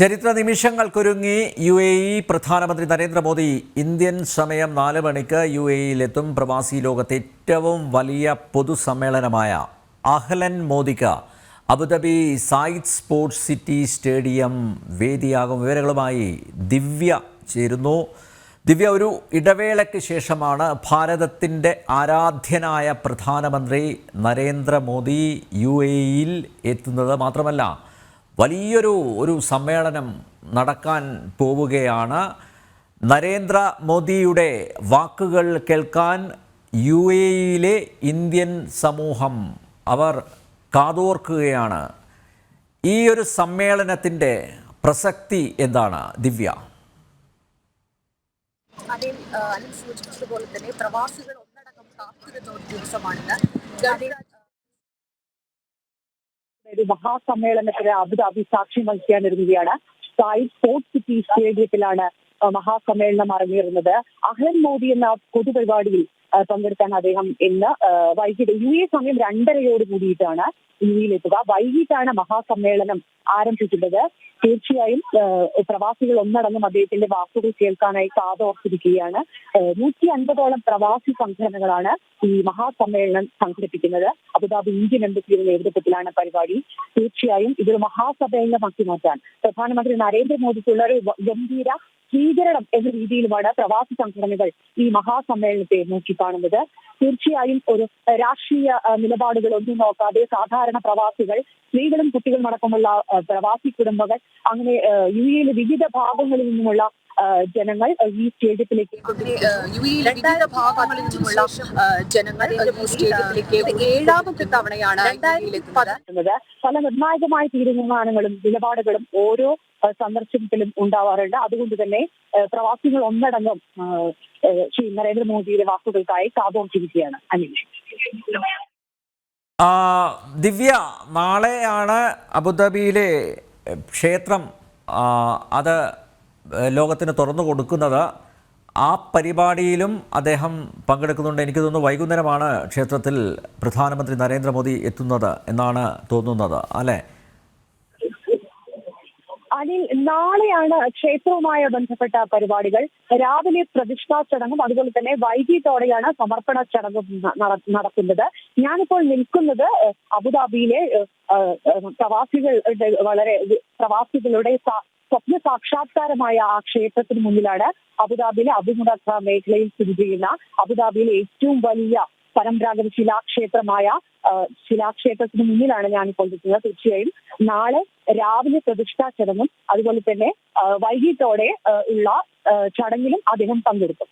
ചരിത്ര നിമിഷങ്ങൾക്കൊരുങ്ങി U A E പ്രധാനമന്ത്രി Narendra Modi Indian സമയം നാല് മണിക്ക് യു എ ഇയിലെത്തും പ്രവാസി ലോകത്തെ ഏറ്റവും വലിയ പൊതുസമ്മേളനമായ അഹ്ലൻ മോദിക്ക് Abu Dhabi Zayed sports city stadium വേദിയാകും. വിവരങ്ങളുമായി ദിവ്യ ചേരുന്നു. ദിവ്യ ഒരു ഇടവേളയ്ക്ക് ശേഷമാണ് ഭാരതത്തിന്റെ ആരാധ്യനായ പ്രധാനമന്ത്രി നരേന്ദ്രമോദി യു എ ഇയിൽ എത്തുന്നത്. മാത്രമല്ല വലിയൊരു ഒരു സമ്മേളനം നടക്കാൻ പോവുകയാണ്. നരേന്ദ്ര മോദിയുടെ വാക്കുകൾ കേൾക്കാൻ യു എ ഇയിലെ ഇന്ത്യൻ സമൂഹം അവർ കാതോർക്കുകയാണ്. ഈ ഒരു സമ്മേളനത്തിന്റെ പ്രസക്തി എന്താണ് ദിവ്യ? അതേ സൂചിപ്പിച്ചതുപോലെ തന്നെ പ്രവാസികൾ ഒന്നടങ്കം കാത്തിരുന്ന ഒരു ദിവസമാണിന്ന് ഒരു മഹാസമ്മേളനത്തിന് അബുദാബി സാക്ഷ്യം വഹിക്കാൻ ഒരുങ്ങുകയാണ് സായി സ്പോർട്സ് സിറ്റി സ്റ്റേഡിയത്തിലാണ് മഹാസമ്മേളനം അരങ്ങേറുന്നത്. അഹ്ലൻ മോദി എന്ന പൊതുപരിപാടിയിൽ പങ്കെടുക്കാൻ അദ്ദേഹം ഇന്ന് വൈകിട്ട് യു എ സമയം രണ്ടരയോട് കൂടിയിട്ടാണ് യു എത്തുക വൈകിട്ടാണ് മഹാസമ്മേളനം ആരംഭിക്കുന്നത്. തീർച്ചയായും പ്രവാസികൾ ഒന്നടങ്കം അദ്ദേഹത്തിന്റെ വാക്കുകൾ കേൾക്കാനായി കാതോർത്തിരിക്കുകയാണ്. നൂറ്റി അൻപതോളം പ്രവാസി സംഘടനകളാണ് ഈ മഹാസമ്മേളനം സംഘടിപ്പിക്കുന്നത്. അബുദാബി ഇന്ത്യൻ എംബസിയുടെ നേതൃത്വത്തിലാണ് പരിപാടി. തീർച്ചയായും ഇതൊരു മഹാസമ്മേളനമാക്കി മാറ്റാൻ പ്രധാനമന്ത്രി നരേന്ദ്രമോദിക്കുള്ള ഒരു ഗംഭീര സ്വീകരണം എന്ന രീതിയിലുമാണ് പ്രവാസി സംഘടനകൾ ഈ മഹാസമ്മേളനത്തെ നോക്കിക്കാണുന്നത്. തീർച്ചയായും ഒരു രാഷ്ട്രീയ നിലപാടുകൾ ഒന്നും നോക്കാതെ സാധാരണ പ്രവാസികൾ സ്ത്രീകളും കുട്ടികളും അടക്കമുള്ള പ്രവാസി കുടുംബങ്ങൾ അങ്ങനെ യു എയിലെ വിവിധ ഭാഗങ്ങളിൽ നിന്നുമുള്ള ജനങ്ങൾ ഈ സ്റ്റേഡിയത്തിലേക്ക് ഭാഗങ്ങളിൽ നിന്നുമുള്ള ജനങ്ങൾ ഈ സ്റ്റേഡിയത്തിലേക്ക് ഏഴാമത്തെ തവണയാണ് പല നിർണായകമായ തീരുമാനങ്ങളും നിലപാടുകളും ഓരോ സന്ദർശനത്തിലും ഉണ്ടാവാറുണ്ട്. അതുകൊണ്ട് തന്നെ പ്രവാസികൾ ഒന്നടങ്കം ശ്രീ നരേന്ദ്രമോദിയുടെ വാക്കുകൾക്കായി കാതോർത്തിരിക്കുകയാണ്. അനിൽ. ദിവ്യ നാളെയാണ് അബുദാബിയിലെ ക്ഷേത്രം അത് ലോകത്തിന് തുറന്നു കൊടുക്കുന്നത്. ആ പരിപാടിയിലും അദ്ദേഹം പങ്കെടുക്കുന്നുണ്ട്. എനിക്ക് തോന്നുന്നു വൈകുന്നേരമാണ് ക്ഷേത്രത്തിൽ പ്രധാനമന്ത്രി നരേന്ദ്രമോദി എത്തുന്നത് എന്നാണ് തോന്നുന്നത്. അല്ലേ? അനിൽ നാളെയാണ് ക്ഷേത്രവുമായി ബന്ധപ്പെട്ട പരിപാടികൾ. രാവിലെ പ്രതിഷ്ഠാ ചടങ്ങും അതുപോലെ തന്നെ വൈകിട്ടോടെയാണ് സമർപ്പണ ചടങ്ങും നടക്കുന്നത്. ഞാനിപ്പോൾ നിൽക്കുന്നത് അബുദാബിയിലെ പ്രവാസികളുടെ വളരെ പ്രവാസികളുടെ സ്വപ്ന സാക്ഷാത്കാരമായ ആ ക്ഷേത്രത്തിന് മുന്നിലാണ് അബുദാബിയിലെ അബുമുദ മേഖലയിൽ സ്ഥിതി ചെയ്യുന്ന അബുദാബിയിലെ ഏറ്റവും വലിയ പരമ്പരാഗത ശിലാക്ഷേത്രമായ ശിലാക്ഷേത്രത്തിന് മുന്നിലാണ് ഞാൻ ഇപ്പോൾ നിൽക്കുന്നത് തീർച്ചയായും. നാളെ രാവിലെ പ്രതിഷ്ഠാ ചടങ്ങും അതുപോലെ തന്നെ വൈകിട്ടോടെ ഉള്ള ചടങ്ങിലും അദ്ദേഹം പങ്കെടുക്കും.